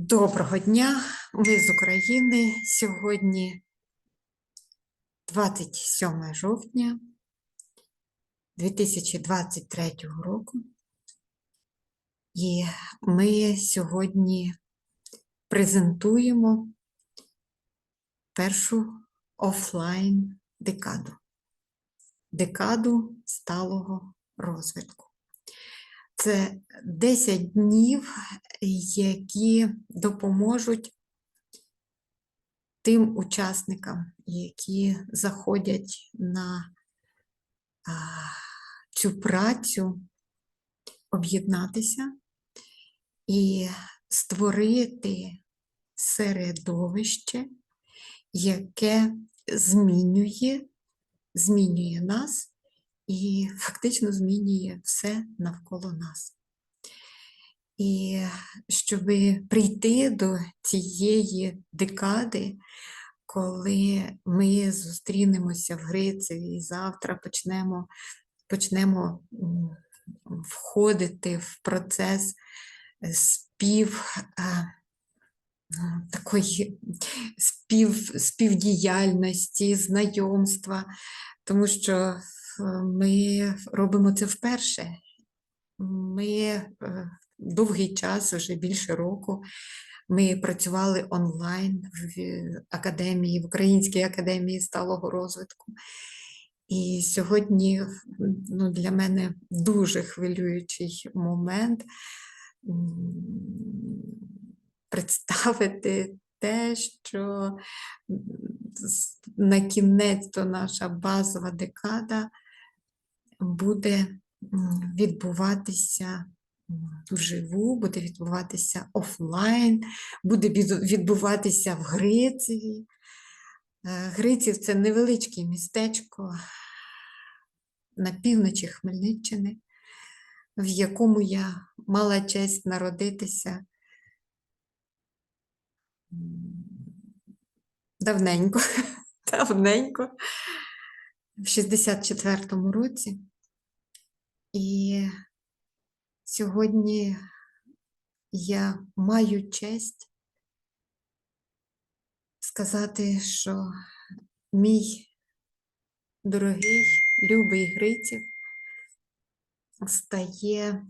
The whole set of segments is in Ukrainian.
Доброго дня, ми з України. Сьогодні 27 жовтня 2023 року. І ми сьогодні презентуємо першу офлайн декаду. Декаду сталого розвитку. Це 10 днів, які допоможуть тим учасникам, які заходять на цю працю, об'єднатися і створити середовище, яке змінює, змінює нас і фактично змінює все навколо нас. І щоб прийти до цієї декади, коли ми зустрінемося в Грицеві і завтра почнемо, почнемо входити в процес е, спів. Такої спів, співдіяльності, знайомства, тому що е, ми робимо це вперше. Ми е, довгий час, вже більше року, ми працювали онлайн в академії, в Українській академії сталого розвитку. І сьогодні ну, для мене дуже хвилюючий момент представити те, що на кінець то наша базова декада буде відбуватися вживу, буде відбуватися офлайн, буде відбуватися в Грицеві. Гриців це невеличке містечко на півночі Хмельниччини, в якому я мала честь народитися давненько, давненько, в 64-му році. І сьогодні я маю честь сказати, що мій дорогий, любий Гриців стає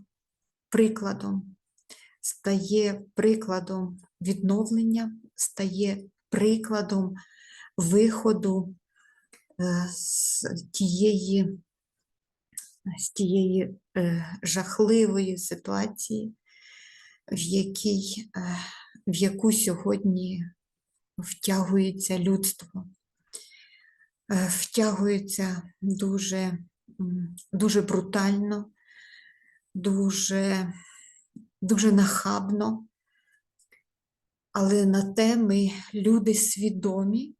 прикладом, стає прикладом відновлення, стає прикладом виходу е, з тієї, з тієї е, жахливої ситуації, в якій, е, в яку сьогодні втягується людство. Е, Втягується дуже, дуже брутально, дуже, дуже нахабно. Але на те ми люди свідомі,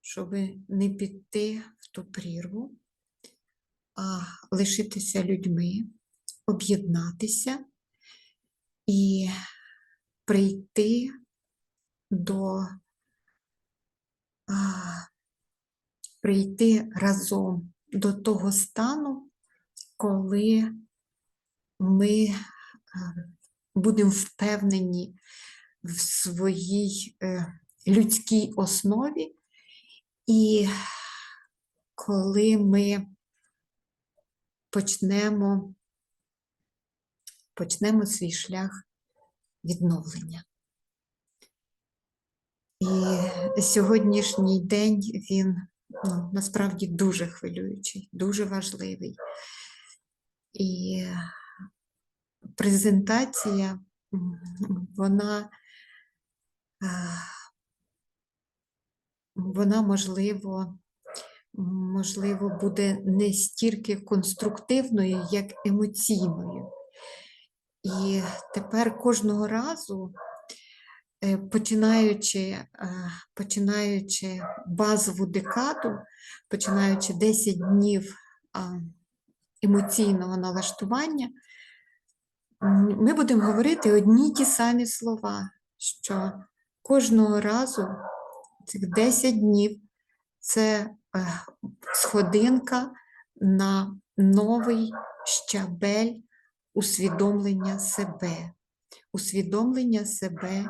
щоб не піти в ту прірву, лишитися людьми, об'єднатися і прийти до прийти разом до того стану, коли ми будемо впевнені в своїй е, людській основі, і коли ми почнемо, почнемо свій шлях відновлення. І сьогоднішній день він ну, насправді дуже хвилюючий, дуже важливий. І презентація, вона, вона можливо, можливо, буде не стільки конструктивною, як емоційною. І тепер кожного разу, е, починаючи, е, починаючи базову декаду, починаючи 10 днів емоційного налаштування, ми будемо говорити одні ті самі слова, що кожного разу цих 10 днів це сходинка на новий щабель усвідомлення себе, усвідомлення себе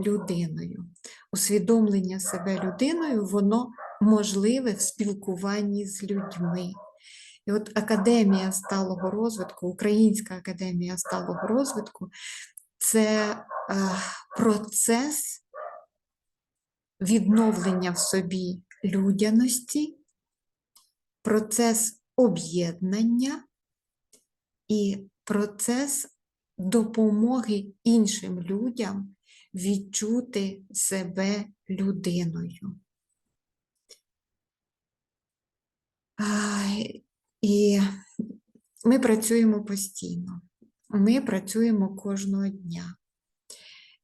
людиною. Усвідомлення себе людиною, воно можливе в спілкуванні з людьми. І от Академія сталого розвитку, Українська академія сталого розвитку це е, процес відновлення в собі людяності, процес об'єднання і процес допомоги іншим людям відчути себе людиною. І ми працюємо постійно. Ми працюємо кожного дня.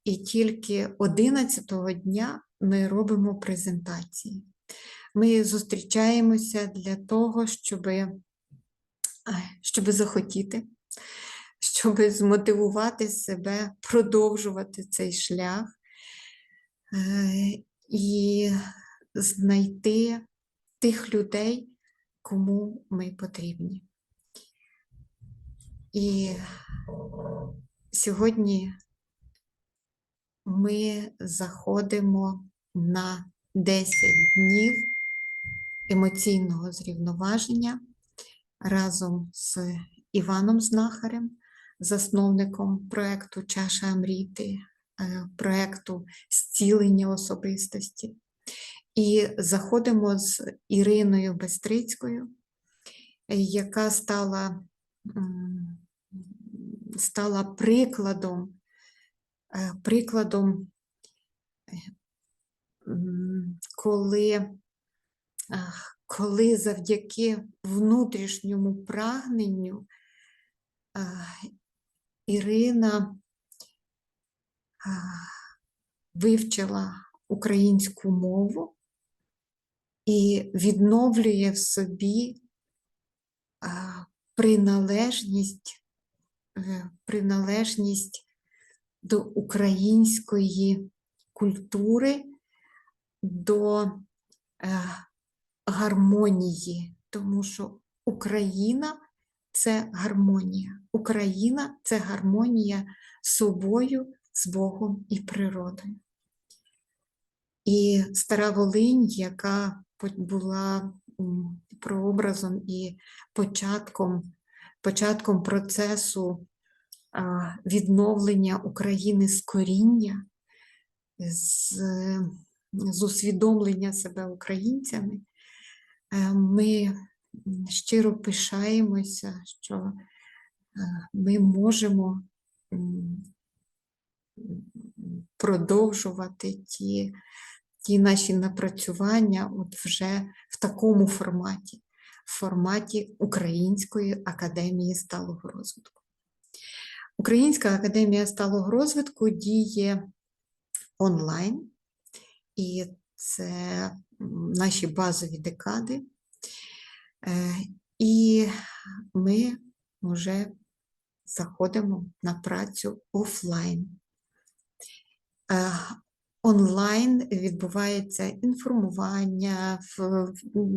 І тільки 11-го дня ми робимо презентації. Ми зустрічаємося для того, щоб, щоб захотіти, щоб змотивувати себе, продовжувати цей шлях е, і знайти тих людей, кому ми потрібні. І сьогодні ми заходимо на 10 днів емоційного зрівноваження разом з Іваном Знахарем, засновником проєкту Чаша Амріти, е, проєкту зцілення особистості. І заходимо з Іриною Бестрицькою, яка стала, стала прикладом, е, прикладом, е, коли, коли завдяки внутрішньому прагненню Ірина вивчила українську мову і відновлює в собі приналежність, е, приналежність до української культури, до е, гармонії, тому що Україна це гармонія. Україна це гармонія з собою, з Богом і природою. І стара Волинь, яка була прообразом і початком, початком процесу відновлення України з коріння, з, з усвідомлення себе українцями, е, ми щиро пишаємося, що е, ми можемо продовжувати ті ті наші напрацювання от вже в такому форматі, в форматі Української академії сталого розвитку. Українська академія сталого розвитку діє онлайн, і це наші базові декади. Е, і ми вже заходимо на працю офлайн. Е, онлайн відбувається інформування,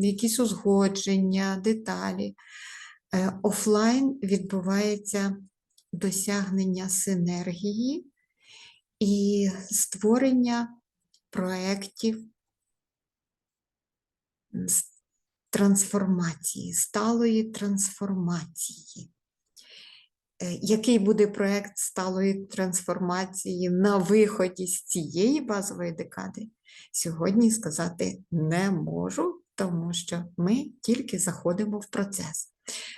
якісь узгодження, деталі. Е, офлайн відбувається досягнення синергії і створення проєктів трансформації, сталої трансформації. Е, який буде проєкт сталої трансформації на виході з цієї базової декади, сьогодні сказати не можу, тому що ми тільки заходимо в процес.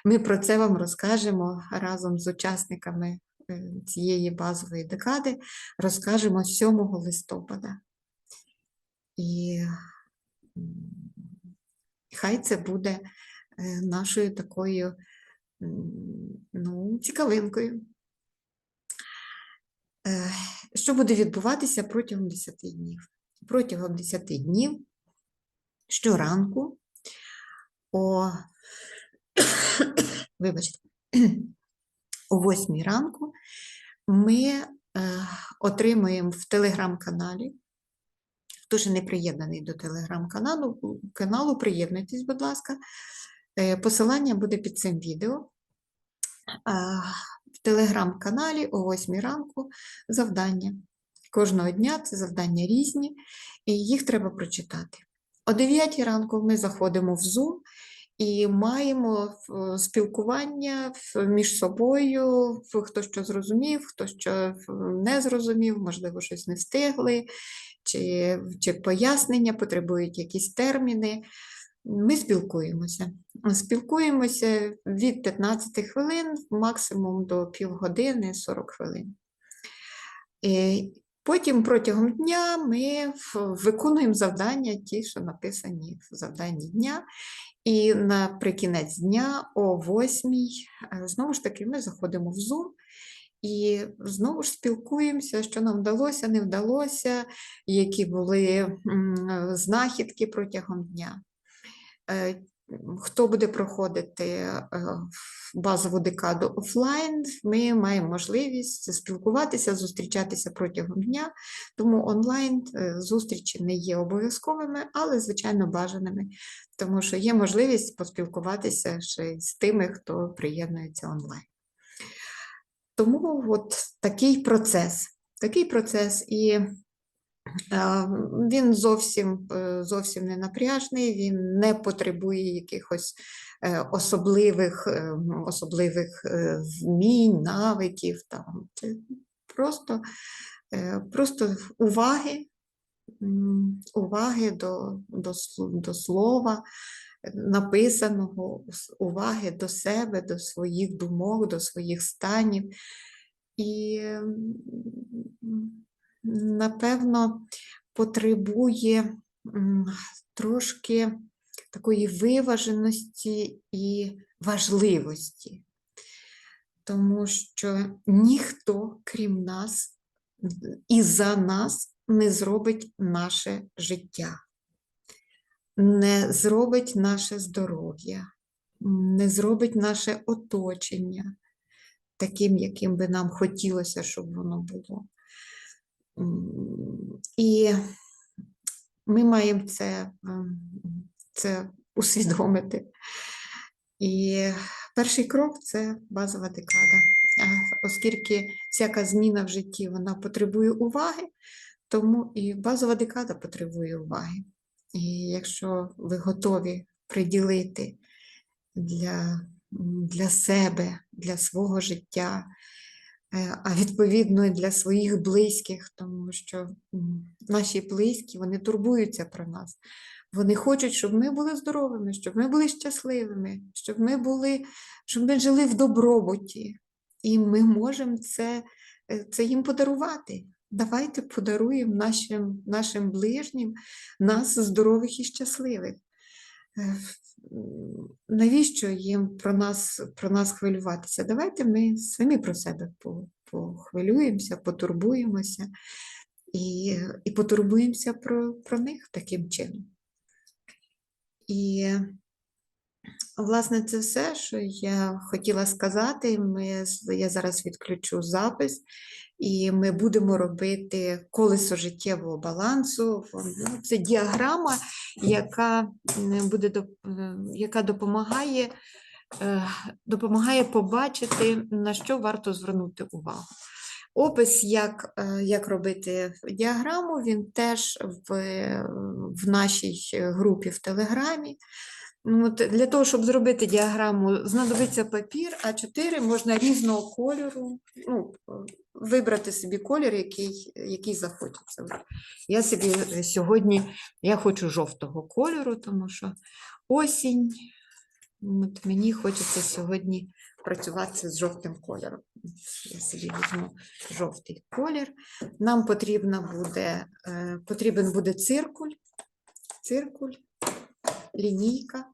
Ми про це вам розкажемо разом з учасниками е, цієї базової декади, розкажемо 7 листопада. І хай це буде е, нашою такою ну, цікавинкою. Е, що буде відбуватися протягом 10 днів? Протягом 10 днів щоранку о, вибачте, о 8 ранку ми е, отримуємо в телеграм-каналі. Хто ще не приєднаний до телеграм-каналу, каналу, приєднуйтесь, будь ласка. Е, посилання буде під цим відео. в телеграм-каналі о 8 ранку завдання. Кожного дня це завдання різні, і їх треба прочитати. О 9 ранку ми заходимо в Zoom і маємо е, спілкування між собою, хто що зрозумів, хто що е, не зрозумів, можливо, щось не встигли, чи, чи пояснення, потребують якісь терміни. Ми спілкуємося. Спілкуємося від 15 хвилин, максимум до півгодини 40 хвилин. І потім протягом дня ми виконуємо завдання, ті, що написані в завданні дня. І наприкінець дня о 8 знову ж таки ми заходимо в Zoom і знову ж спілкуємося, що нам вдалося, не вдалося, які були е, знахідки протягом дня. Хто буде проходити е, базову декаду офлайн, ми маємо можливість спілкуватися, зустрічатися протягом дня, тому онлайн е, зустрічі не є обов'язковими, але, звичайно, бажаними, тому що є можливість поспілкуватися ще з тими, хто приєднується онлайн. Тому от такий процес. Такий процес, і він зовсім, е, зовсім не напряжний, він не потребує якихось е, особливих, е, особливих е, вмінь, навиків. Там. Це просто, е, просто уваги, уваги до, до, до слова, е, написаного, уваги до себе, до своїх думок, до своїх станів. І, напевно, потребує трошки такої виваженості і важливості, тому що ніхто, крім нас, і за нас не зробить наше життя, не зробить наше здоров'я, не зробить наше оточення таким, яким би нам хотілося, щоб воно було. І ми маємо це, ем, це усвідомити. І перший крок це базова декада. Оскільки всяка зміна в житті вона потребує уваги, тому і базова декада потребує уваги. І якщо ви готові приділити для, для себе, для свого життя, е, а відповідно і для своїх близьких, тому що наші близькі вони турбуються про нас. Вони хочуть, щоб ми були здоровими, щоб ми були щасливими, щоб ми були, щоб ми жили в добробуті. І ми можемо це, е, це їм подарувати. Давайте подаруємо нашим, нашим ближнім нас здорових і щасливих. Е, Навіщо їм про нас, про нас хвилюватися? Давайте ми самі про себе похвилюємося, потурбуємося і, і потурбуємося про, про них таким чином. І, власне, це все, що я хотіла сказати. Ми, я зараз відключу запис, і ми будемо робити колесо життєвого балансу. Ну, Це діаграма, яка, буде, е, яка допомагає, е, допомагає побачити, на що варто звернути увагу. Опис, як, е, як робити діаграму, він теж в, в нашій групі в Телеграмі. Ну, от Для того, щоб зробити діаграму, знадобиться папір, А4 можна різного кольору. Ну, вибрати собі колір, який, який захочеться. Я собі сьогодні я хочу жовтого кольору, тому що осінь. От мені хочеться сьогодні працювати з жовтим кольором. Я собі візьму жовтий колір. Нам потрібна буде, е, потрібен буде циркуль, циркуль, лінійка.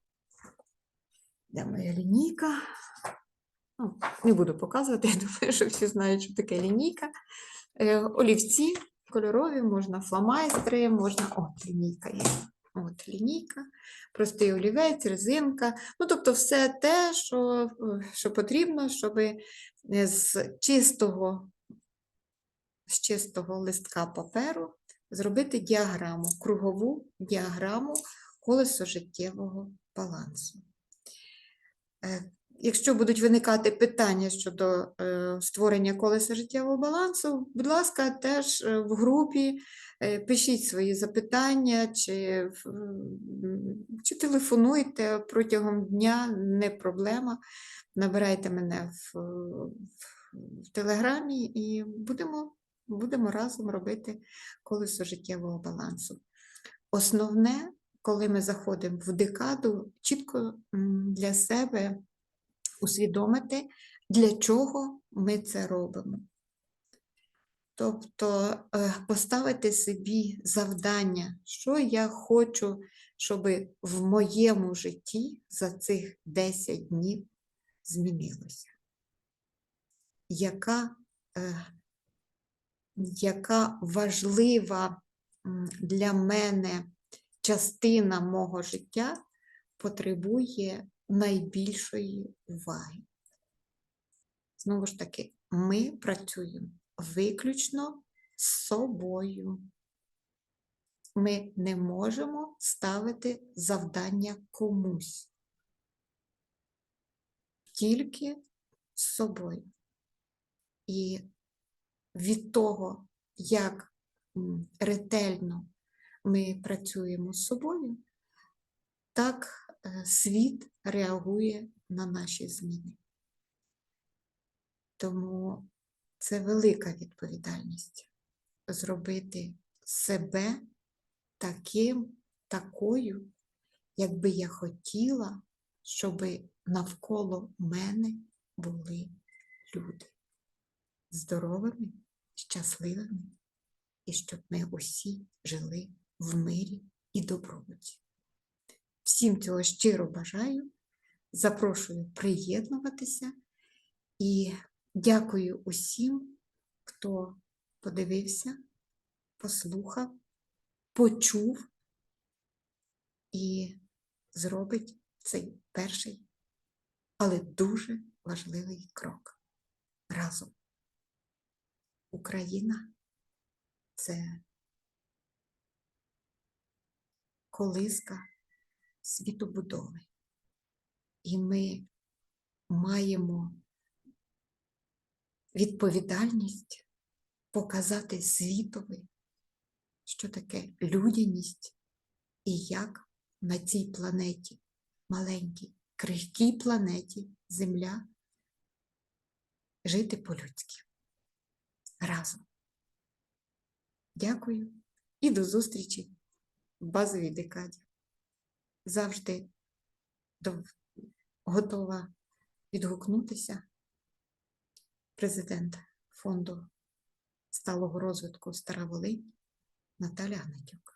Де моя лінійка? Ну, не буду показувати, я думаю, що всі знають, що таке лінійка. Е, Олівці кольорові, можна фломайстери, можна. От, лінійка є. От лінійка, простий олівець, резинка. Ну, тобто, все те, що, е, що потрібно, щоб з чистого, з чистого листка паперу зробити діаграму, кругову діаграму колесо життєвого балансу. Е, Якщо будуть виникати питання щодо е, створення колеса життєвого балансу, будь ласка, теж е, в групі пишіть свої запитання чи, чи телефонуйте протягом дня, не проблема. Набирайте мене в, в Телеграмі і будемо, будемо разом робити колесо життєвого балансу. Основне, коли ми заходимо в декаду, чітко для себе усвідомити, для чого ми це робимо. Тобто е, поставити собі завдання, що я хочу, щоб в моєму житті за цих 10 днів змінилося. Яка, е, яка важлива для мене частина мого життя потребує найбільшої уваги. Знову ж таки, ми працюємо виключно з собою. Ми не можемо ставити завдання комусь, тільки з собою. І від того, як ретельно ми працюємо з собою, так е, світ реагує на наші зміни. Тому це велика відповідальність зробити себе таким, такою, як би я хотіла, щоб навколо мене були люди здоровими, щасливими, і щоб ми усі жили в мирі і добробуті. Всім цього щиро бажаю. Запрошую приєднуватися і дякую усім, хто подивився, послухав, почув і зробить цей перший, але дуже важливий крок разом. Україна це колиска світобудови. І ми маємо відповідальність показати світові, що таке людяність і як на цій планеті, маленькій, крихкій планеті Земля жити по-людськи разом. Дякую і до зустрічі базовій декаді. Завжди готова відгукнутися президент фонду сталого розвитку Стара Волинь Наталя Гнатюк.